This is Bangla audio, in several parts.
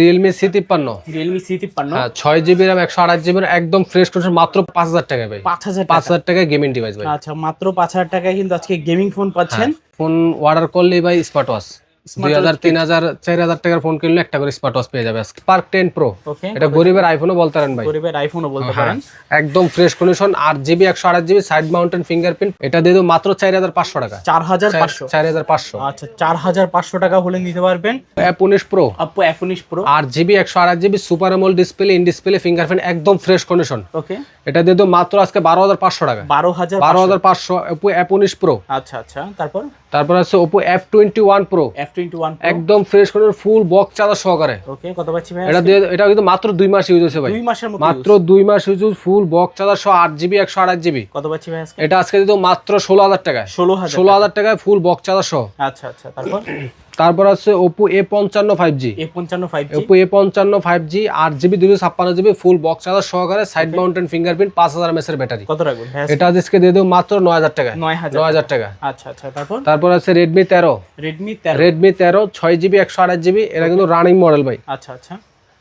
রিয়েলমি সি তিপ্পান্ন। রিয়েলমি সি তিপ্পান্ন। হ্যাঁ ছয় জিবি র্যাম একশো আঠাশ জিবি একদম ফ্রেশ কন্ডিশন মাত্র পাঁচ হাজার টাকা ভাই। পাঁচ হাজার পাঁচ টাকা হাজার টাকায় গেমিং ডিভাইস ভাই। আচ্ছা মাত্র পাঁচ হাজার টাকায় কিন্তু আজকে গেমিং ফোন পাচ্ছেন। ফোন অর্ডার করলেই ভাই স্মার্ট ওয়াচ দুই হাজার তিন হাজার চার হাজার টাকার ফোন কিনলে একটা করে স্মার্ট ওয়াচ পেয়ে যাবে স্পার্ক টেন প্রো এটা গরিবের আইফোনও বলতে পারেন ভাই। গরিবের আইফোনও বলতে হ্যাঁ, পারেন। একদম ফ্রেশ কন্ডিশন আট জিবি একশো আঠাশ জিবি সাইড মাউন্টেন ফিঙ্গারপ্রিন্ট এটা দিয়ে দেবো মাত্র চার হাজার পাঁচশো টাকা। চার হাজার পাঁচশো। চার হাজার পাঁচশো। আচ্ছা চার হাজার পাঁচশো টাকা হলে নিতে পারবেন। অ্যাপ উনিশ প্রো উনিশ প্রো আট জিবি একশো আঠাশ GB super display in display fingerprint একদম ফ্রেশ কন্ডিশন ওকে এটা দিয়ে দেবো মাত্র আজকে বারো হাজার পাঁচশো টাকা। বারো হাজার বারো হাজার পাঁচশো ওপো অ্যাপ উনিশ প্রো আচ্ছা আচ্ছা। তারপর? তারপর আছে Oppo F twenty one pro F twenty one একদম fresh condition full box charger সহকারে। ওকে কত পাচ্ছি ভাই এটা দিয়ে এটা কিন্তু মাত্র দুই মাস ইউজ হয়েছে ভাই। দুই মাসের মতো মাত্র দুই মাস ইউজ ফুল বক্স চার্জার সহ আট জিবি একশো আঠাশ জিবি কত পাচ্ছি ভাই আজকে? এটা আজকে দিত মাত্র ষোলো হাজার টাকায়। ষোলো হাজার ষোলো হাজার টাকায় ফুল বক্স চার্জার সহ। আচ্ছা আচ্ছা। তারপর? তারপর আছে ওপো এ পঞ্চান্ন ফাইভ জি এ পঞ্চান্ন ফাইভ জি ওপো এ পঞ্চান্ন ফাইভ জি আট জিবি দুশো ছাপ্পান্ন জিবি ফুল বক্স চার্জার সহকারে সাইড মাউন্টেন ফিঙ্গারপ্রিন্ট পাঁচ হাজার এমএস এর ব্যাটারি কত রাখবেন? এটা আজকে দিয়ে দেবো মাত্র নয় হাজার টাকা। নয় হাজার। টাকা। আচ্ছা আচ্ছা তারপর? তারপর আছে রেডমি তেরো। রেডমি তেরো। রেডমি তেরো ছয় জিবি একশো আঠাশ জিবি এটা কিন্তু রানিং মডেল ভাই। আচ্ছা আচ্ছা।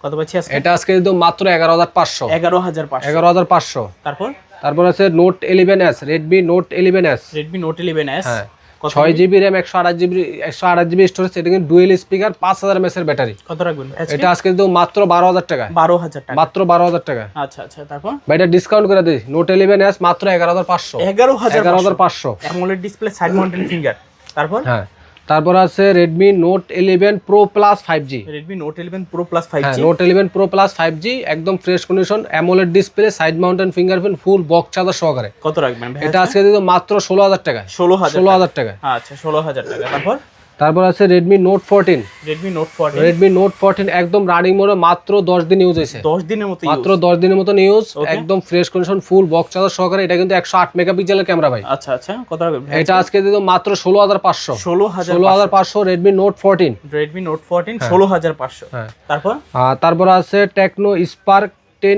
কত পাচ্ছি এটা আজকে দিয়ে দেবো মাত্র এগারো হাজার পাঁচশো। এগারো হাজার পাঁচশো। এগারো হাজার পাঁচশো। তারপর? তারপর আছে Note eleven S Redmi Note eleven S Redmi Note eleven S হ্যাঁ। ছয় জিবি র্যাম একশো আঠাশ জিবি একশো আঠাশ জিবি স্টোরেজ এটা কিন্তু ডুয়েল স্পিকার পাঁচ হাজার এর ব্যাটারি কত রাখবেন? এটা আজকে কিন্তু মাত্র বারো হাজার টাকা। বারো হাজার টাকা। মাত্র বারো হাজার টাকা। আচ্ছা আচ্ছা তারপর? ভাই এটা ডিসকাউন্ট করে দিই। নোট ইলেভেন এস মাত্র এগারো হাজার পাঁচশো। এগারো হাজার এগারো হাজার পাঁচশো। ডিসপ্লে সাইড মাউন্টেন ফিঙ্গার তারপর? হ্যাঁ। তারপর আছে Redmi note eleven pro plus five G Redmi note eleven pro plus five হ্যাঁ G note eleven pro plus five G একদম fresh condition AMOLED display side mounted fingerprint full box charger সহকারে। কত রাখবেন এটা আজকে? দিতে মাত্র ষোলো হাজার টাকা ষোলো হাজার ষোলো হাজার টাকা আচ্ছা ষোলো হাজার টাকা। তারপর? তারপর আছে Redmi note fourteen Redmi note fourteen Redmi note fourteen একদম রানিং মোডে মাত্র দশ দিন ইউজ হয়েছে। দশ দিনের মতো মাত্র দশ দিনের মতো ইউজ একদম fresh condition full box charger সহকারে। এটা কিন্তু একশো আট মেগাপিক্সেলের ক্যামেরা ভাই। আচ্ছা আচ্ছা কত এটা আজকে দিত মাত্র ষোলো হাজার পাঁচশো। ষোলো হাজার ষোলো হাজার পাঁচশো Redmi note fourteen Redmi note fourteen ষোলো হাজার পাঁচশো। হ্যাঁ। তারপর? তারপর আছে টেকনো স্পার্ক টেন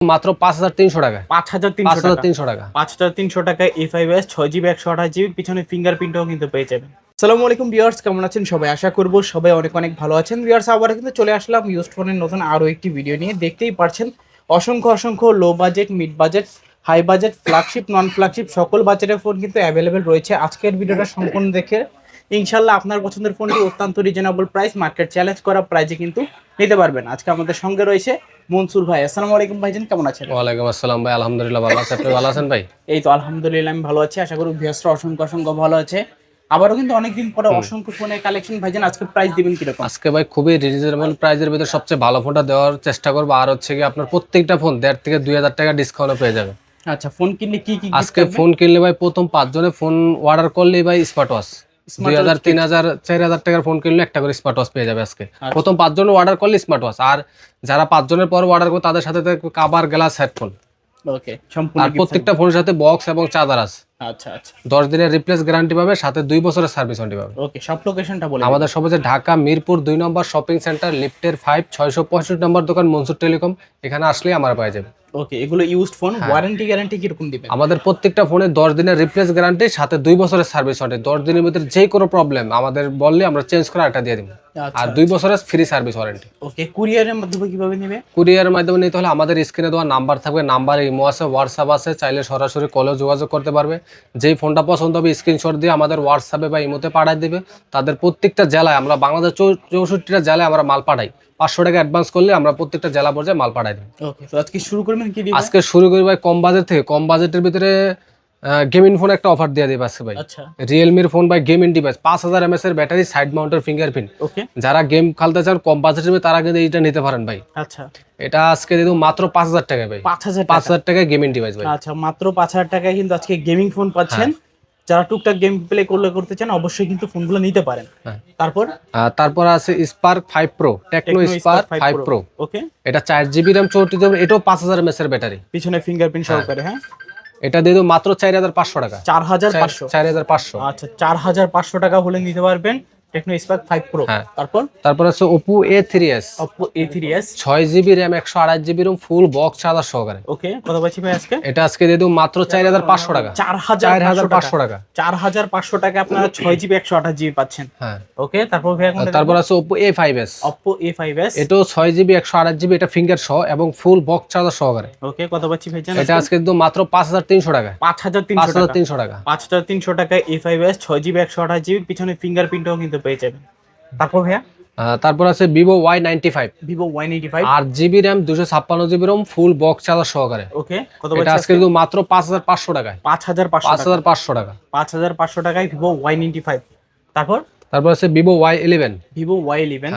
মাত্র পাঁচ হাজার তিনশো টাকা। পাঁচ হাজার তিনশো হাজার টাকা তিনশো টাকা। পাঁচ হাজার তিনশো টাকায় এ ফাইভ এস ছয় জিবি একশো আঠাশ জিবি পিছনে ফিঙ্গারপ্রিন্টও কিন্তু পেয়ে যাবেন। আসসালামু আলাইকুম ভিউয়ার্স কেমন আছেন? সবাই আশা করব সবাই অনেক অনেক ভালো আছেন। ভিউয়ার্স আবার কিন্তু চলে আসলাম ইউজ ফোনের নতুন আরও একটি ভিডিও নিয়ে। দেখতেই পারছেন অসংখ্য অসংখ্য low budget mid budget high budget flagship non flagship সকল বাজেটের ফোন কিন্তু অ্যাভেলেবেল রয়েছে। আজকের ভিডিওটা সম্পূর্ণ দেখে ইনশাল্লাহ আপনার পছন্দের ফোনটি অত্যন্ত রিজনেবল প্রাইস মার্কেট চ্যালেঞ্জ করা প্রাইজে কিন্তু নিতে পারবেন। আজকে আমাদের সঙ্গে রয়েছে মনসুর ভাই আসসালামু আলাইকুম ভাইজান কেমন আছেন? ওয়ালাইকুম আসসালাম ভাই আলহামদুলিল্লাহ ভালো আছে। আপনি ভালো আছেন ভাই? এই তো আলহামদুলিল্লাহ আমি ভালো আছি। আশা করি ভিয়াসরা অসংখ্য অসংখ্য ভালো আছে। আবারও কিন্তু অনেকদিন পরে অসংখ্য ফোনের কালেকশন ভাইজান আজকে প্রাইস দিবেন কীরকম? আজকে ভাই খুবই রিজনেবল প্রাইসের ভিতরে সবচেয়ে ভালো ফোনটা দেওয়ার চেষ্টা করব। আর হচ্ছে কি আপনার প্রত্যেকটা ফোন দেড় থেকে দুই হাজার টাকা ডিসকাউন্টে পেয়ে যাবে আচ্ছা ফোন কিনলে কি কি আজকে ফোন কিনলে ভাই প্রথম পাঁচজনে ফোন অর্ডার করলেই ভাই স্মার্ট ওয়াচ দুই হাজার তিন হাজার চার হাজার টাকার ফোন কিনলে একটা করে স্মার্ট ওয়াচ পেয়ে যাবে আজকে। প্রথম পাঁচজন অর্ডার করলে স্মার্ট ওয়াচ আর যারা পাঁচজনের পর অর্ডার করবে তাদের সাথে কাবার গ্লাস হেডফোন ওকে সম্পূর্ণ আর প্রত্যেকটা ফোনের সাথে বক্স এবং চার্জার আছে। আচ্ছা আচ্ছা। দশ দিনের রিপ্লেস গ্যারান্টি পাবে সাথে দুই বছরের সার্ভিস ওয়ারেন্টি পাবে। ওকে সব লোকেশনটা বলে আমাদের সব হচ্ছে ঢাকা মিরপুর দুই নম্বর শপিং সেন্টার লিফটের ফাইভ ছয়শো পঁয়ষট্টি নম্বর দোকান মনসুর টেলিকম এখানে আসলেই আমার পাওয়া যাবে। ওকে এগুলো ইউজড ফোন। ওয়ারেন্টি গ্যারান্টি কীরকম দিবেন আমাদের প্রত্যেকটা ফোনে দশ দিনের রিপ্লেস গ্যারান্টি সাথে দুই বছরের সার্ভিস ওয়ারেন্টি দশ দিনের ভিতরে যে কোনো প্রবলেম আমাদের বললে আমরা চেঞ্জ করে একটা দিয়ে দিব আর দুই বছরের ফ্রি সার্ভিস ওয়ারেন্টি ওকে কুরিয়ারের মাধ্যমে কীভাবে নেবে? কুরিয়ারের মাধ্যমে নিতে হলে আমাদের স্ক্রিনে দেওয়া নাম্বার থাকবে নাম্বার ইমো আছে হোয়াটসঅ্যাপ আছে চাইলে সরাসরি কলেও যোগাযোগ করতে পারবে। যেই ফোনটা পছন্দ হবে স্ক্রিনশট দিয়ে আমাদের হোয়াটসঅ্যাপে বা ইমোতে পাঠিয়ে দেবে। তাদের প্রত্যেকটা জেলায় আমরা বাংলাদেশ চৌষট্টিটা জেলায় আমরা মাল পাঠাই। পাঁচশো টাকা অ্যাডভান্স করলে আমরা প্রত্যেকটা জেলা পর্যায়ে মাল পাঠাই তো আজকে শুরু করবেন কি আজকে শুরু করি ভাই কম বাজেট থেকে। কম বাজেটের ভিতরে গেমিং ফোন একটা অফার দিয়ে দিবে আজকে ভাই। আচ্ছা। রিয়েলমির ফোন বাই গেমিং ডিভাইস পাঁচ হাজার এমএস এর ব্যাটারি সাইড মাউন্টের ফিঙ্গারপ্রিন্ট ওকে যারা গেম খেলতে চান কম বাজেটের তারা কিন্তু এইটা নিতে পারেন ভাই। আচ্ছা। এটা আজকে দিয়ে মাত্র পাঁচ হাজার টাকা ভাই। পাঁচ হাজার পাঁচ হাজার টাকায় গেমিং ডিভাইস ভাই। আচ্ছা মাত্র পাঁচ হাজার টাকায় কিন্তু আজকে গেমিং ফোন পাচ্ছেন। যারা টুকটাক গেম প্লে করলে করতে চান অবশ্যই কিন্তু ফোনগুলো নিতে পারেন। হ্যাঁ। তারপর? তারপর আছে Spark five pro Tecno Spark five pro okay এটা চার জিবি র্যাম চৌষট্টি জিবি এটাও পাঁচ হাজার এমএস এর ব্যাটারি পিছনে ফিঙ্গারপ্রিন্ট সহকারে হ্যাঁ। এটা দিয়ে মাত্র চার হাজার পাঁচশো টাকা। চার হাজার পাঁচশো? চার হাজার পাঁচশো। আচ্ছা চার হাজার পাঁচশো টাকা হলে নিতে পারবেন। Tecno Spark pro. তারপর? তারপর আছে ফুল বক্স চার্জার সহকারে। ওকে কত পাচ্ছি ভাই আজকে? এটা আজকে দিয়ে দেবো মাত্র চার হাজার পাঁচশো টাকা। চার হাজার চার হাজার পাঁচশো পাঁচশো টাকা। টাকা। চার হাজার পাঁচশো টাকা আপনারা ছয় জিবি একশো আঠাশ জিবি পাচ্ছেন। হ্যাঁ। ওকে তারপর ভাই তারপর আছে Oppo A five S Oppo A five S এটাও ছয় জিবি একশো আড়াই জিবি এটা ফিঙ্গার সহ এবং ফুল বক্স চার্জার সহকারে। ওকে কত পাচ্ছি ভাই এটা আজকে? কিন্তু মাত্র পাঁচ হাজার তিনশো টাকা। পাঁচ হাজার পাঁচ তিনশো হাজার টাকা তিনশো টাকা। পাঁচ হাজার তিনশো টাকায় এ ফাইভ এস ছয় জিবি একশো আঠাশ জিবি পিছনে ফিঙ্গারপ্রিন্টও কিন্তু পেয়ে যাবেন তারপর ভাইয়া? তারপর আছে Vivo Y ninety five Vivo one eighty five আট জিবি র্যাম দুশো ছাপ্পান্ন GB ROM full box charger সহকারে। ওকে কত এটা আজকে কিন্তু মাত্র পাঁচ হাজার পাঁচশো টাকায়। পাঁচ হাজার পাঁচ হাজার পাঁচশো টাকা। পাঁচ হাজার পাঁচশো টাকায় ভিভো ওয়াই নাইনটি ফাইভ তারপর? তারপর আছে Vivo Y eleven Vivo Y eleven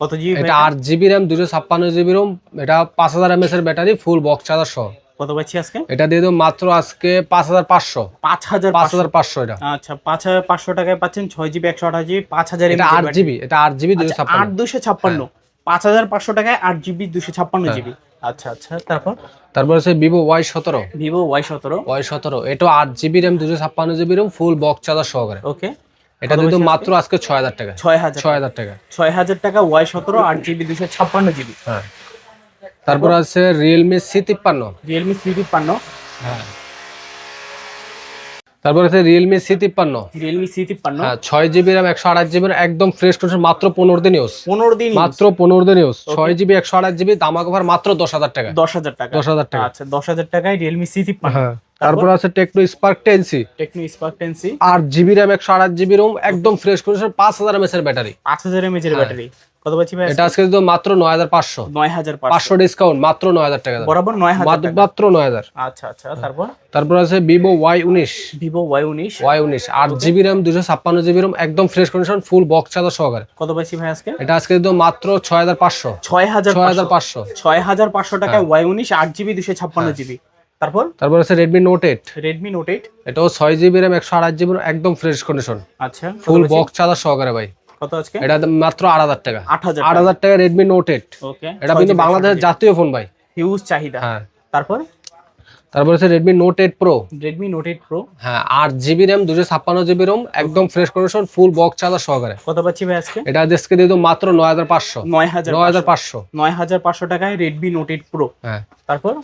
কত জিবি এটা আট জিবি র্যাম দুশো ছাপ্পান্ন জিবি রোম এটা পাঁচ হাজার এমএস এর ব্যাটারি ফুল বক্স চার্জার সহ। কত পাচ্ছি আজকে? এটা দিয়ে দেবো মাত্র আজকে পাঁচ হাজার পাঁচশো। পাঁচ হাজার পাঁচ হাজার পাঁচশো এটা। আচ্ছা পাঁচ হাজার পাঁচশো টাকায় পাচ্ছেন ছয় জিবি একশো আঠাশ জিবি পাঁচ হাজার এটা আট জিবি এটা আট জিবি দুশো আট ছাপ্পান্ন। দুশো ছাপ্পান্ন। পাঁচ হাজার পাঁচশো টাকায় আট জিবি দুশো ছাপ্পান্ন হ্যাঁ। জিবি। আচ্ছা আচ্ছা তারপর? তারপর আছে ভিভো ওয়াই সতেরো। ভিভো ওয়াই সতেরো। ওয়াই সতেরো এটা আট জিবি র্যাম দুশো ছাপ্পান্ন GB ROM full box charger সহকারে। ওকে এটা মাত্র আজকে? ছয় হাজার টাকা। ছয় হাজার ছয় হাজার টাকা। ছয় হাজার টাকা ওয়াই সতেরো আট জিবি দুশো ছাপ্পান্ন জিবি। হ্যাঁ। তারপর আছে রিয়েলমি সি তিপ্পান্ন। রিয়েলমি থ্রি তিপ্পান্ন। হ্যাঁ। তারপর আছে রিয়েলমি সি তিপ্পান্ন। রিয়েলমি সি তিপ্পান্ন। হ্যাঁ ছয় জিবি র্যাম একশো আঠাশ জিবি একদম ফ্রেশ কন্ডিশন মাত্র পনেরো দিন ইউজ পনেরো দিন মাত্র পনেরো দিন ইউজ ছয় জিবি একশো আঠাশ জিবি দামাক মাত্র দশ হাজার টাকা। দশ হাজার টাকা। দশ হাজার টাকা। আচ্ছা দশ হাজার টাকায় রিয়েলমি সি তিপ্পান্ন। হ্যাঁ। তারপর? আছে Tecno Spark ten C Tecno Spark ten C আর জিবি র্যাম একশো আঠাশ জিবি রোম একদম ফ্রেশ কন্ডিশন পাঁচ হাজার এমএস এর ব্যাটারি পাঁচ হাজার এমএচ এর ব্যাটারি কত পাচ্ছি ভাই এটা আজকে? তো মাত্র হাজার পাঁচশো। পাঁচশো। ডিসকাউন্ট মাত্র নয় হাজার টাকা বরাবর মাত্র- আচ্ছা আচ্ছা তারপর? তারপর আছে আট জিবি জিবি একদম fresh condition full box charger সহকারে। কত পাচ্ছি ভাই আজকে? এটা আজকে তো মাত্র ছয় ছয় ছয় ছয় টাকায় আট জিবি জিবি তারপর? তারপর আছে Redmi note eight Redmi note eight এটাও ছয় জিবি র্যাম একশো আঠাশ জিবি একদম ফ্রেশ কন্ডিশন আচ্ছা। ফুল বক্স চার্জার সহকারে ভাই। কত আজকে? এটা মাত্র আট হাজার টাকা। আট হাজার আট হাজার টাকা রেডমি নোট এইট ওকে এটা কিন্তু বাংলাদেশের জাতীয় ফোন ভাই। হিউজ চাহিদা। হ্যাঁ। তারপর? তারপর আছে Redmi note eight pro Redmi note eight pro হ্যাঁ আট জিবি র্যাম দুশো ছাপ্পান্ন জিবি রোম একদম fresh condition full box charger সহকারে। কত পাচ্ছি ভাই আজকে? এটা আজকে দিয়ে মাত্র নয় হাজার পাঁচশো। নয় হাজার নয় হাজার পাঁচশো। নয় হাজার পাঁচশো টাকায় রেডমি নোট এইট প্রো হ্যাঁ। তারপর?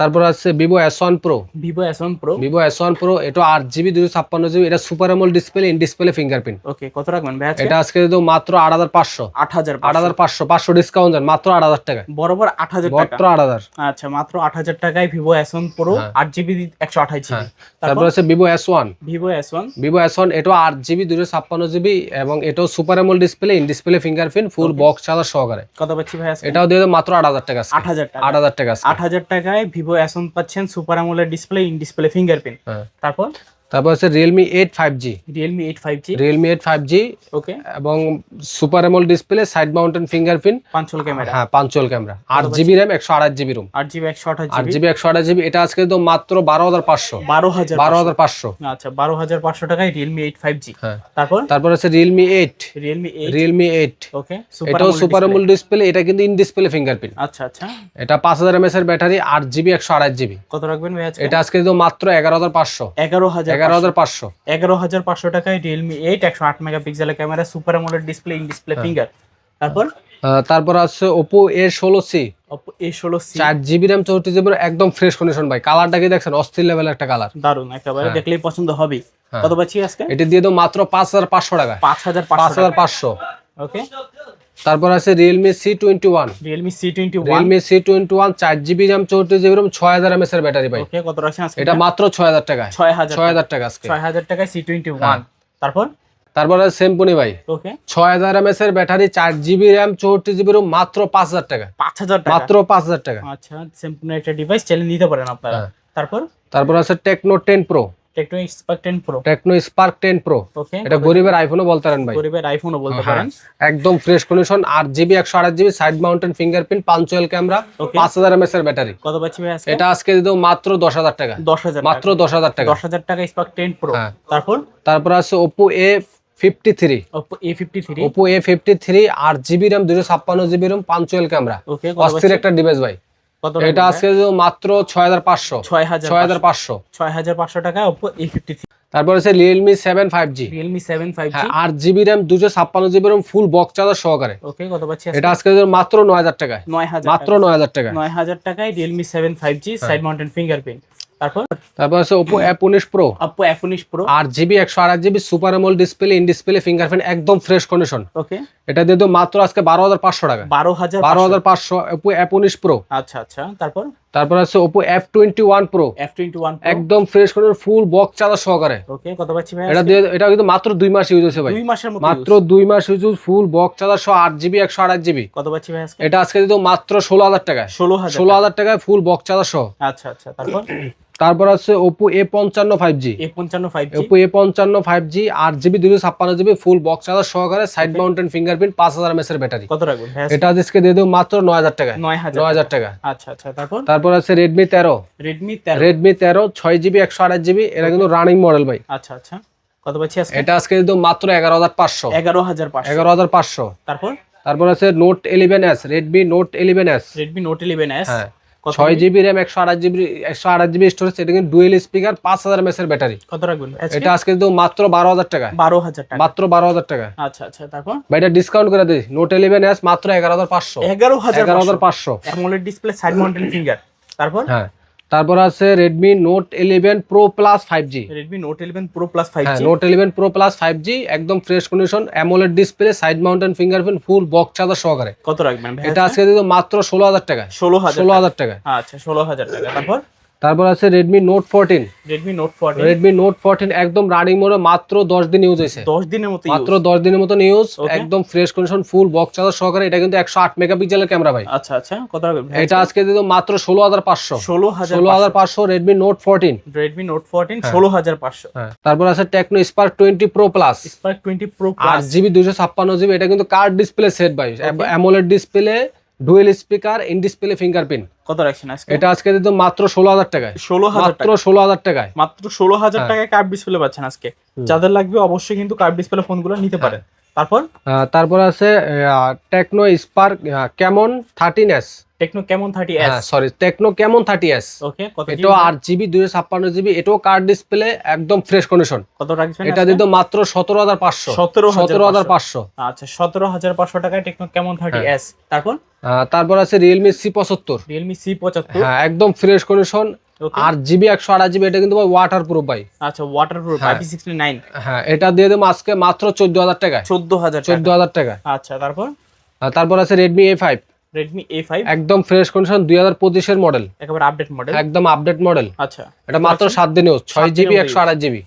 তারপর আছে Vivo S one pro Vivo S one pro Vivo S one pro এটা আট জিবি দুশো ছাপ্পান্ন জিবি এটা super AMOLED display in display fingerprint okay কত রাখবেন ভাই আজকে? এটা আজকে দিয়ে মাত্র আট হাজার পাঁচশো। আট হাজার আট হাজার পাঁচশো পাঁচশো ডিসকাউন্ট মাত্র আট হাজার টাকা বরাবর আট হাজার টাকা। মাত্র আট হাজার। আচ্ছা মাত্র আট হাজার টাকায় ভিভো এস ওয়ান প্রো হ্যাঁ। আট জিবি একশো আঠাশ জিবি তারপর আছে Vivo S one Vivo S one Vivo S one এটাও আট জিবি দুশো ছাপ্পান্ন জিবি এবং এটাও super AMOLED display in display fingerprint full box charger সহকারে। কত পাচ্ছি ভাই এটাও দিয়ে মাত্র আট হাজার টাকা আট হাজার টাকা। আট হাজার টাকা। আট হাজার টাকায় ভিভো এস ওয়ান পাচ্ছেন সুপার আমোলের ডিসপ্লে ইন ডিসপ্লে ফিঙ্গারপ্রিন্ট হ্যাঁ। তারপর? তারপর আছে Realme eight five G Realme eight five G Realme eight five G okay এবং super AMOLED display side mounted fingerprint punch hole camera হ্যাঁ পাঞ্চল ক্যামেরা আট জিবি র্যাম একশো আঠাশ জিবি রুম আট জিবি একশো আঠাশ আট জিবি একশো আঠাশ জিবি এটা আজকে তো মাত্র বারো হাজার পাঁচশো। বারো হাজার বারো হাজার পাঁচশো। আচ্ছা বারো হাজার পাঁচশো টাকায় রিয়েলমি এইট ফাইভ জি হ্যাঁ। তারপর? তারপর আছে Realme eight Realme eight Realme eight okay এটাও সুপার এমল ডিসপ্লে এটা কিন্তু ইন ডিসপ্লে ফিঙ্গারপ্রিন্ট আচ্ছা আচ্ছা। এটা পাঁচ হাজার এমএস এর ব্যাটারি আট জিবি একশো আঠাশ জিবি কত রাখবেন এটা আজকে তো মাত্র এগারো হাজার পাঁচশো। এগারো হাজার এগারো হাজার পাঁচশো। এগারো হাজার পাঁচশো টাকায় রিয়েলমি এইট একশো আট মেগাপিক্সেলের ক্যামেরা সুপার আমোলের ডিসপ্লে ইন ডিসপ্লে। ফিঙ্গার তারপর? তারপর আছে ওপো এ ষোলো সি Oppo এ ষোলো সি চার জিবি র্যাম চৌত্রিশ জিবি একদম ফ্রেশ কন্ডিশন ভাই। কালারটা কি দেখছেন? অস্থির লেভেলের একটা কালার দারুণ একেবারে হ্যাঁ। দেখলেই পছন্দ হবেই। হ্যাঁ। কত পাচ্ছি আজকে? এটা দিয়ে দাও মাত্র পাঁচ হাজার পাঁচশো টাকা পাঁচ হাজার পাঁচ হাজার পাঁচশো। ওকে তারপর আছে Realme C twenty one Realme C twenty Realme C twenty one চার জিবি র্যাম চৌত্রিশ জিবি র্যাম ছয় হাজার এমএস এর ব্যাটারি ভাই ওকে কত রাখছেন আজকে? এটা মাত্র ছয় হাজার টাকা ছয় হাজার ছয় হাজার টাকা আজকে। ছয় হাজার টাকায় সি টোয়েন্টি ওয়ান। তারপর? তারপর আছে সেমপুনি ভাই। ওকে ছয় হাজার এমএস এর ব্যাটারি চার জিবি র্যাম চৌত্রিশ জিবি র্যাম মাত্র পাঁচ হাজার টাকা। পাঁচ হাজার টাকা? মাত্র পাঁচ হাজার টাকা। আচ্ছা সম্পূর্ণ একটা ডিভাইস চাইলে নিতে পারেন আপনারা। হ্যাঁ। তারপর? তারপর আছে Tecno ten pro Tecno Spark ten pro Tecno Spark ten pro okay এটা গরিবের আইফোনও বলতে পারেন ভাই। গরিবের আইফোনও বলতে হ্যাঁ, পারেন। একদম ফ্রেশ কন্ডিশন আট জিবি একশো আঠাশ GB side mounted fingerprint punch hole camera Okay. পাঁচ হাজার এমএস এর ব্যাটারি কত পাচ্ছি ভাই আজকে? এটা আজকে দিতেও মাত্র দশ হাজার টাকা। দশ হাজার মাত্র দশ হাজার টাকা। দশ হাজার টাকা স্পার্ক টেন প্রো হ্যাঁ। তারপর? তারপর আছে Oppo A fifty three Oppo A fifty three Oppo A fifty three আট জিবি র্যাম দুশো ছাপ্পান্ন GB RAM punch hole camera okay অস্থির একটা ডিভাইস ভাই। এটা আজকে মাত্র ছয় হাজার পাঁচশো। ছয় হাজার ছয় হাজার পাঁচশো। ছয় হাজার পাঁচশো টাকা ওপো এ ফিফটি তারপর আছে Realme seven five G Realme seven five G আট জিবি র্যাম দুশো ছাপ্পান্ন GB RAM full box charger সহকারে। ওকে কত পাচ্ছি এটা আজকে মাত্র নয় হাজার টাকায়। নয় হাজার মাত্র নয় হাজার টাকায়। নয় হাজার টাকায় Realme seven five G. Side mounted fingerprint তারপর? তারপর আছে ওপো অ্যাপ উনিশ প্রো প্রো জিবি একশো আট GB super AMOLED display in display fingerprint একদম ফ্রেশ কন্ডিশন ওকে এটা দিয়ে দেবো মাত্র আজকে বারো হাজার পাঁচশো টাকা। বারো হাজার বারো হাজার পাঁচশো ওপো অ্যাপ উনিশ প্রো আচ্ছা আচ্ছা। তারপর? তারপর আছে Oppo F twenty one pro F twenty one একদম fresh condition full box charger সহকারে। ওকে কত পাচ্ছি ভাই এটা দিয়ে এটা কিন্তু মাত্র দুই মাস ইউজ হয়েছে ভাই। দুই মাসের মতো মাত্র দুই মাস ইউজ ফুল বক্স চার্জার সহ আট জিবি একশো আট জিবি। কত পাচ্ছি ভাই এটা আজকে দিত মাত্র ষোলো হাজার টাকায়। ষোলো হাজার ষোলো হাজার টাকায় ফুল বক্স চার্জার সহ। আচ্ছা আচ্ছা। তারপর? তারপর আছে ওপো এ পঞ্চান্ন ফাইভ জি ওপো এ পঞ্চান্ন ফাইভ জি আট জিবি দুশো ছাপ্পান্ন জিবি ফুল বক্স চার্জার সহকারে সাইড মাউন্টেন ফিঙ্গারপ্রিন্ট পাঁচ হাজার এমএস এর ব্যাটারি কত রাখবেন? এটা আজকে দিয়ে দেবো মাত্র নয় হাজার টাকায়। নয় হাজার। টাকা। আচ্ছা আচ্ছা তারপর? তারপর আছে রেডমি তেরো। রেডমি তেরো। রেডমি তেরো ছয় জিবি একশো আঠাশ জিবি এটা কিন্তু রানিং মডেল ভাই। আচ্ছা আচ্ছা। কত পাচ্ছি আজকে? এটা আজকে দেবো মাত্র এগারো হাজার পাঁচশো। এগারো হাজার পাঁচশো। এগারো হাজার পাঁচশো। তারপর? তারপর আছে note eleven S Redmi note eleven S Redmi note eleven S হ্যাঁ। ছয় জিবি র্যাম একশো আঠাশ জিবি একশো আঠাশ জিবি স্টোরেজ এটা কিন্তু ডুয়েল স্পিকার পাঁচ হাজার এমএস এর ব্যাটারি কত রাখবেন? এটা আজকে কিন্তু মাত্র বারো হাজার টাকা। বারো হাজার টাকা। মাত্র বারো হাজার টাকা। আচ্ছা আচ্ছা তারপর? এটা ডিসকাউন্ট করে দিই। নোট ইলেভেন এস মাত্র এগারো হাজার পাঁচশো। এগারো হাজার এগারো হাজার পাঁচশো। ডিসপ্লে সাইড মাউন্টেন ফিঙ্গার তারপর? হ্যাঁ। তারপর আছে Redmi note eleven pro plus five G Redmi note eleven pro plus five হ্যাঁ G note eleven pro plus five G একদম fresh condition AMOLED display side mounted fingerprint full box charger সহকারে। কত রাখবেন এটা আজকে? দিত মাত্র ষোলো হাজার টাকা ষোলো হাজার ষোলো হাজার টাকা আচ্ছা ষোলো হাজার টাকা। তারপর? তারপর আছে Redmi note fourteen Redmi note fourteen Redmi note fourteen একদম রানিং মোডে মাত্র দশ দিন ইউজ হয়েছে। দশ দিনের মতো মাত্র। দশ দিনের মতো ইউজ একদম fresh condition full box charger সহকারে। এটা কিন্তু একশো আট মেগাপিক্সেলের ক্যামেরা ভাই। আচ্ছা আচ্ছা। কত ভাই এটা আজকে দিত মাত্র ষোলো হাজার পাঁচশো। ষোলো হাজার ষোলো হাজার পাঁচশো। Redmi note fourteen Redmi note fourteen ষোলো হাজার পাঁচশো। হ্যাঁ। তারপর আছে Tecno Spark twenty pro plus Spark twenty pro আট প্লাস জিবি দুশো ছাপ্পান্ন জিবি এটা কিন্তু কার্ড ডিসপ্লে সেট ভাই। AMOLED display dual speaker in display fingerprint কত রাখছেন আজকে? এটা আজকে দিতে মাত্র ষোলো হাজার টাকায়। ষোলো হাজার মাত্র ষোলো হাজার টাকায়। মাত্র ষোলো হাজার হ্যাঁ। টাকায় কার্ভ ডিসপ্লে পাচ্ছেন আজকে। যাদের লাগবে অবশ্যই কিন্তু কার্ভ ডিসপ্লে ফোনগুলো নিতে হ্যাঁ। পারেন। তারপর? তারপর আছে Tecno Spark Camon thirteen S Tecno Camon thirty S sorry Tecno Camon thirty S okay এটাও আট জিবি দুশো ছাপ্পান্ন জিবি এটাও কার্ড ডিসপ্লে একদম ফ্রেশ কন্ডিশন কত এটা দিত মাত্র সতেরো হাজার পাঁচশো। সতেরো সতেরো হাজার পাঁচশো। আচ্ছা সতেরো হাজার পাঁচশো টাকায় টেকনো কেমন থার্টি হ্যাঁ। এস তারপর? তারপর আছে রিয়েলমি সি পঁচাত্তর। রিয়েলমি সি পঁচাত্তর। হ্যাঁ একদম ফ্রেশ কন্ডিশন. আর জিবি একশো আড়াই জিবি এটা কিন্তু ওয়াটার প্রুফ ভাই। আচ্ছা ওয়াটার প্রুফ হ্যাঁ। আইপি সিক্সটি নাইন হ্যাঁ এটা দিয়ে দেবো আজকে মাত্র চোদ্দ হাজার টাকায়। চোদ্দ হাজার চোদ্দ হাজার টাকা আচ্ছা তারপর? তারপর আছে রেডমি এ ফাইভ একদম ফ্রেশ কন্ডিশন দুই হাজার পঁচিশের মডেল একেবারে আপডেট মডেল একদম আপডেট মডেল আচ্ছা। এটা মাত্র সাত দিন ইউজ ছয় সাত জিবি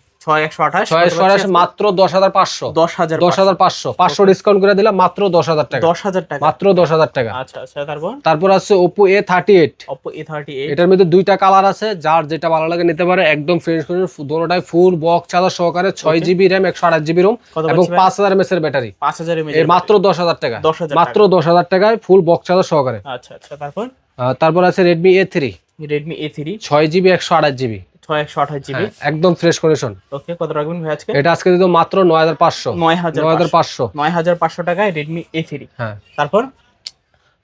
একশো আঠাশ ছয় একশো আঠাশ ছয় মাত্র দশ হাজার পাঁচশো। দশ হাজার দশ হাজার পাঁচশো। পাঁচশো ডিসকাউন্ট করে দিলাম মাত্র দশ হাজার টাকা। দশ হাজার টাকা। মাত্র দশ হাজার টাকা। আচ্ছা আচ্ছা তারপর? তারপর আছে Oppo A thirty eight Oppo A thirty eight এটার মধ্যে দুইটা কালার আছে যার যেটা ভালো লাগে নিতে পারে একদম ফ্রেশ দোনোটাই ফুল বক্স সহকারে ছয় জিবি র্যাম একশো আঠাশ জিবি রোম এবং পাঁচ হাজার এমএস এর ব্যাটারি পাঁচ হাজার মাত্র দশ হাজার টাকা। মাত্র দশ হাজার টাকায় ফুল বক্স চার্জার সহকারে। আচ্ছা আচ্ছা তারপর? তারপর আছে Redmi A three Redmi A three ছয় জিবি একশো আঠাশ জিবি ছয় একশো আঠাশ জিবি একদম ফ্রেশ কন্ডিশন ওকে কত রাখবেন ভাই আজকে? এটা আজকে দিত মাত্র নয় হাজার পাঁচশো। নয় হাজার নয় হাজার পাঁচশো। নয় হাজার পাঁচশো টাকায় রেডমি এ থ্রি হ্যাঁ। তারপর?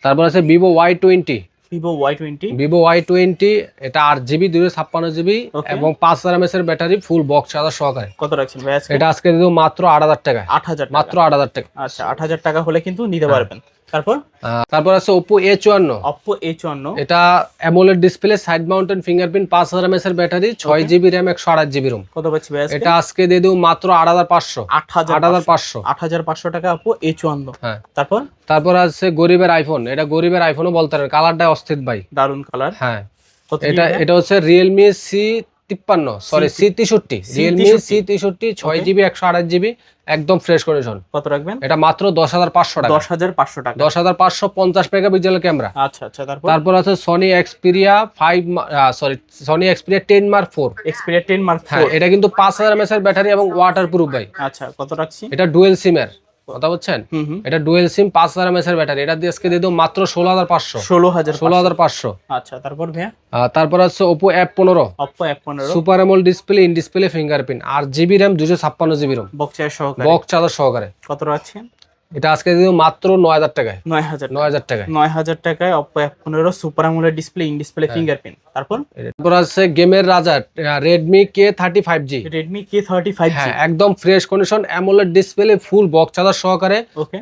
তারপর আছে Y twenty Vivo Y twenty Vivo Y twenty এটা আট জিবি দুশো ছাপ্পান্ন জিবি. এবং পাঁচ হাজার এমএস এর ব্যাটারি ফুল বক্স চার্জার সহকারে। কত রাখছেন ভাই আজকে? এটা আজকে মাত্র আট হাজার টাকা আট হাজার মাত্র আট হাজার টাকা। আচ্ছা আট হাজার টাকা হলে কিন্তু নিতে পারবেন। তারপর? তারপর আছে এ চুয়ান্ন। অপো এ চুয়ান্ন। এটা AMOLED display side mounted fingerprint পাঁচ হাজার এমএস এর ব্যাটারি ছয় জিবি র্যাম একশো আঠাশ জিবি রোম কত পাচ্ছি ভাই এটা আজকে দিয়ে দেবো মাত্র আট হাজার পাঁচশো। আট হাজার আট হাজার পাঁচশো। আট হাজার পাঁচশো টাকা অপো এ চুয়ান্ন। হ্যাঁ। তারপর? তারপর আছে গরিবের আইফোন এটা গরিবের আইফোনও বলতে পারেন। কালারটা অস্থির ভাই। দারুণ কালার হ্যাঁ। এটা এটা হচ্ছে রিয়েলমি সি তিপ্পান্ন সরি সি তেষট্টি রিয়েলমি সি তেষট্টি ছয় জিবি একশো আঠাশ জিবি একদম ফ্রেশ কন্ডিশন কত রাখবেন? এটা মাত্র দশ হাজার পাঁচশো টাকা। দশ হাজার পাঁচশো টাকা। দশ হাজার পাঁচশো পঞ্চাশ মেগাপিক্সেলের ক্যামেরা। আচ্ছা আচ্ছা তারপর? তারপর আছে Sony Xperia five sorry Sony Xperia ten mark four Xperia ten mark হ্যাঁ এটা কিন্তু পাঁচ হাজার এমএস এর ব্যাটারি এবং ওয়াটার প্রুফ ভাই। আচ্ছা কত রাখছি? এটা ডুয়েল সিমের কথা বলছেন? এটা ডুয়েল সিম পাঁচ হাজার এমএস এর ব্যাটারি। এটা দিয়ে আজকে দিয়ে দেবো মাত্র ষোলো হাজার পাঁচশো। ষোলো হাজার ষোলো হাজার পাঁচশো। আচ্ছা তারপর ভাইয়া? তারপর আছে ওপো অ্যাপ পনেরো। ওপো অ্যাপ পনেরো। Super AMOLED display in display fingerprint R GB RAM দুশো ছাপ্পান্ন জিবি রোম বক্সের সহকারে। বক্স চার্জার সহকারে। কত রাখছেন এটা আজকে দিব মাত্র নয় হাজার টাকায়। নয় হাজার নয় হাজার টাকায়। নয় হাজার টাকায় অপো এফ পনেরো সুপার আমলের ডিসপ্লে ইন ডিসপ্লে। ফিঙ্গারপ্রিন্ট তারপর? তারপর আছে গেমের রাজা Redmi K thirty five G Redmi K thirty five হ্যাঁ একদম fresh condition AMOLED display full box charger সহকারে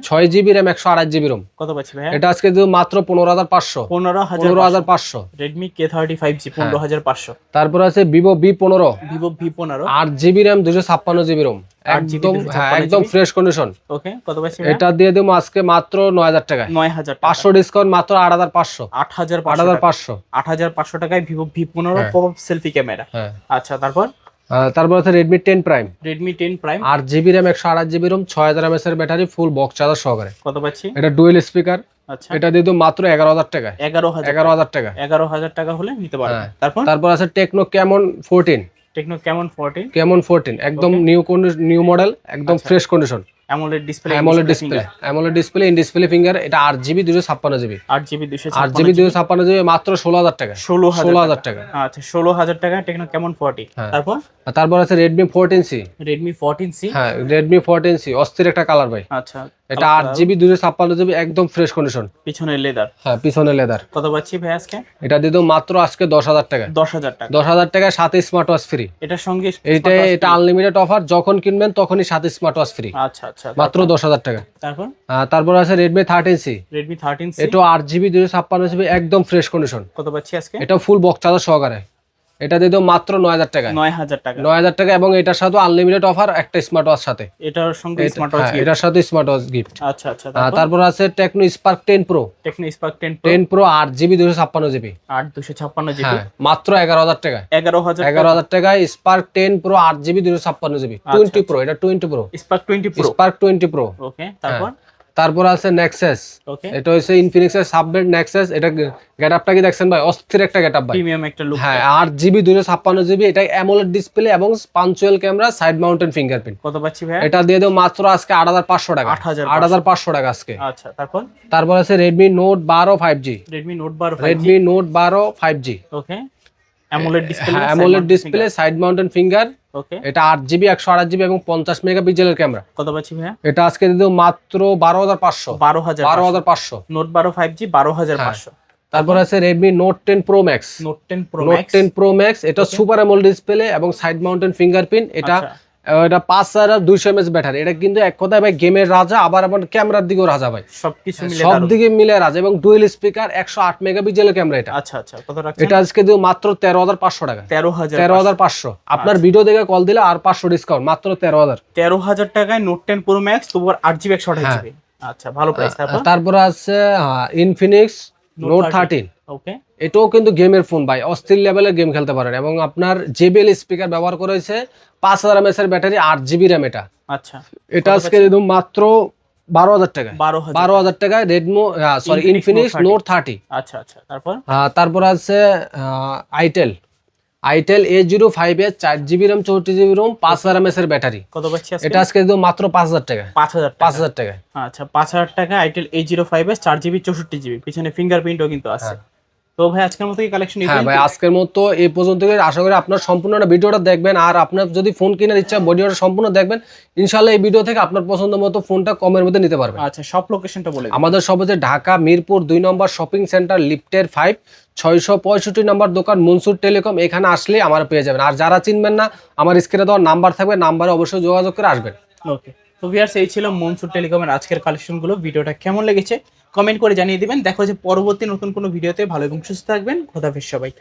ছয় জিবি র্যাম একশো আড়াই জিবি রোম কত পাচ্ছি ভাইয়া? এটা আজকে দিব মাত্র পনেরো হাজার পাঁচশো। পনেরো হাজার পনেরো হাজার পাঁচশো। Redmi K thirty five G পনেরো হাজার পাঁচশো। তারপর আছে ভিভো বি পনেরো। ভিভো ভি পনেরো। আট জিবি র্যাম দুশো ছাপ্পান্ন জিবি রোম 8 GB একদম হ্যাঁ 256 একদম ফ্রেশ কন্ডিশন ওকে কত পাচ্ছি এটা দিয়ে দেবো আজকে মাত্র নয় হাজার টাকায় নয় হাজার পাঁচশো ডিসকাউন্ট মাত্র আট হাজার পাঁচশো। আট হাজার আট হাজার পাঁচশো। আট হাজার পাঁচশো টাকায় ভিভো ভি পনেরো হ্যাঁ। সেলফি ক্যামেরা হ্যাঁ। আচ্ছা তারপর? তারপর আছে Redmi ten prime Redmi ten prime আট জিবি র্যাম একশো আড়াই জিবি রোম ছয় হাজার এমএস এর ব্যাটারি ফুল বক্স চার্জার সহকারে। কত পাচ্ছি এটা ডুয়েল স্পিকার আচ্ছা। এটা দিয়ে দেবো মাত্র এগারো হাজার টাকায়। এগারো হাজার এগারো হাজার টাকা। এগারো হাজার টাকা হলে নিতে পারবেন। হ্যাঁ। তারপর? তারপর আছে Tecno Camon fourteen Tecno Camon fourteen Camon fourteen একদম নিউ নিউ মডেল একদম আচ্ছা। Fresh condition AMOLED display AMOLED display AMOLED display in display finger এটা মাত্র টাকা। টাকা। আচ্ছা ষোলো হাজার টাকা টেকনো কেমন ফোরটি? হ্যাঁ। তারপর? তারপর আছে হ্যাঁ রেডমি ফোরটিন অস্থির একটা কালার ভাই। আচ্ছা। এটা একদম ফ্রেশ কন্ডিশন পিছনে লেদার হ্যাঁ পিছনে লেদার কত পাচ্ছি ভাই আজকে? এটা দিয়ে মাত্র আজকে দশ হাজার টাকা। দশ হাজার টাকা। দশ হাজার টাকায় সাথে স্মার্ট ওয়াচ ফ্রি এটার সঙ্গে এইটা এটা আনলিমিটেড অফার যখন কিনবেন তখনই সাথে স্মার্ট ওয়াচ ফ্রি আচ্ছা। আচ্ছা মাত্র দশ হাজার টাকা। তারপর? তারপর আছে Redmi thirteen C Redmi thirteen এটা আট জিবি দুশো ছাপ্পান্ন জিবি একদম ফ্রেশ কন্ডিশন কত পাচ্ছি আজকে? এটা ফুল বক্স চার্জার সহকারে। এটা দিয়ে দেবো মাত্র নয় হাজার টাকা নয় হাজার টাকা। নয় হাজার টাকা এবং এটার সাথে আনলিমিটেড অফার একটা স্মার্ট ওয়াচ সাথে। এটার সঙ্গে স্মার্ট ওয়াচ হ্যাঁ, এটার সাথে স্মার্ট ওয়াচ গিফট আচ্ছা আচ্ছা তারপর? আছে Tecno Spark ten pro Tecno Spark ten ten pro আট জিবি দুশো ছাপ্পান্ন জিবি আট দুশো ছাপ্পান্ন জিবি হ্যাঁ মাত্র এগারো হাজার টাকা এগারো হাজার এগারো হাজার টাকায় স্পার্ক টেন প্রো আট জিবি দুশো ছাপ্পান্ন জিবি টোয়েন্টি প্রো এটা twenty pro spark twenty pro spark twenty pro okay তারপর? তারপর আছে নেক্সাস এটা হচ্ছে ইনফিনিক্সের সাবমেট নেক্সাস এটা গেট আপটা কি দেখছেন ভাই? অস্থির একটা গেট আপ ভাই। প্রিমিয়াম একটা লুক হ্যাঁ আট জিবি দুশো ছাপ্পান্ন জিবি এটা অ্যামোলেড ডিসপ্লে এবং পাঞ্চুয়াল ক্যামেরা সাইড মাউন্টেন ফিঙ্গারপ্রিন্ট কত পাচ্ছি ভাই এটা দিয়ে দেবো মাত্র আজকে আট হাজার পাঁচশো টাকা। 8,500 আট হাজার পাঁচশো। টাকা আজকে। আচ্ছা তারপর? তারপর আছে রেডমি নোট বারো ফাইভ জি রেডমি নোট বারো ফাইভ রেডমি নোট বারো five G okay AMOLED display হ্যাঁ AMOLED display side mounted finger এটা আট জিবি একশো আট জিবি এবং পঞ্চাশ ক্যামেরা। কত পাচ্ছি ভাইয়া? এটা আজকে মাত্র বারো হাজার পাঁচশো। বারো হাজার বারো হাজার পাঁচশো। নোট বারো ফাইভ জি বারো হাজার পাঁচশো। তারপর আছে Redmi note ten pro max note ten pro note ten pro max এটা সুপার ডিসপ্লে এবং সাইড মাউন্টেন ফিঙ্গারপ্রিন্ট এটা আচ্ছা। এটা পাঁচ হাজার আর দুইশো এমএস ব্যাটারি এটা কিন্তু এক কথায় ভাই গেমের রাজা আবার আবার ক্যামেরার দিকেও রাজা ভাই। সবকিছু সব দিকে মিলে রাজা এবং ডুয়েল স্পিকার একশো আট মেগা পিক্সেলের ক্যামেরা এটা। আচ্ছা আচ্ছা কত রাখছেন? এটা আজকে দিও মাত্র তেরো হাজার পাঁচশো টাকা। তেরো হাজার তেরো হাজার পাঁচশো। আপনার আচ্ছা। ভিডিও দেখে কল দিলে আর পাঁচশো ডিসকাউন্ট মাত্র তেরো হাজার। তেরো হাজার টাকায় নোট টেন প্রো ম্যাক্স তবু আট জিবি একশো আঠাশ হ্যাঁ। জিবি আচ্ছা ভালো প্রাইস তারপর? আছে Infinix Note note thirteen okay এটাও কিন্তু গেমের ফোন ভাই। অস্থির লেভেলের গেম খেলতে পারেন এবং আপনার জেবিএল স্পিকার ব্যবহার করেছে পাঁচ হাজার এমএস এর ব্যাটারি আট জিবি র্যাম এটা। আচ্ছা। এটা আজকে একদম মাত্র বারো হাজার টাকায়। বারো হাজার টাকায় Redmi sorry Infinix Note thirty আচ্ছা আচ্ছা। তারপর? তারপর আছে itel itel A zero five এর চার জিবি র্যাম চৌত্রিশ জিবি রোম পাঁচ হাজার এমএস এর ব্যাটারি। কত পাচ্ছি এটা আজকে একদম মাত্র পাঁচ হাজার টাকা পাঁচ হাজার পাঁচ হাজার টাকায়। আচ্ছা পাঁচ হাজার টাকা আইটেল এই জিরো ফাইভ এস চার জিবি চৌষট্টি জিবি পিছনে ফিঙ্গারপ্রিন্টও কিন্তু আছে। তো ভাই আজকের মতো কালেকশন হ্যাঁ ভাই আজকের মতো এই পর্যন্ত আশা করি আপনার সম্পূর্ণ ভিডিওটা দেখবেন। আর আপনার যদি ফোন কেনার ইচ্ছা ভিডিওটা সম্পূর্ণ দেখবেন। ইনশাল্লাহ এই ভিডিও থেকে আপনার পছন্দ মতো ফোনটা কমের মধ্যে নিতে পারবেন। আচ্ছা সব লোকেশনটা বলে আমাদের সব হচ্ছে ঢাকা মিরপুর দুই নম্বর শপিং সেন্টার লিফটের ফাইভ ছয়শো পঁয়ষট্টি নম্বর দোকান মনসুর টেলিকম, এখানে আসলে আমার পেয়ে যাবেন। আর যারা চিনবেন না, আমার স্ক্রিনে দেওয়ার নাম্বার থাকবে, নাম্বারে অবশ্যই যোগাযোগ করে আসবেন। ওকে। তো ভিয়ার্স এই ছিল মনসুর টেলিকমের আজকের কালেকশনগুলো ভিডিওটা কেমন লেগেছে? কমেন্ট করে জানিয়ে দিবেন। দেখো যে পরবর্তী নতুন কোনো ভিডিওতে। ভালো এবং সুস্থ থাকবেন। খোদাফিস সবাই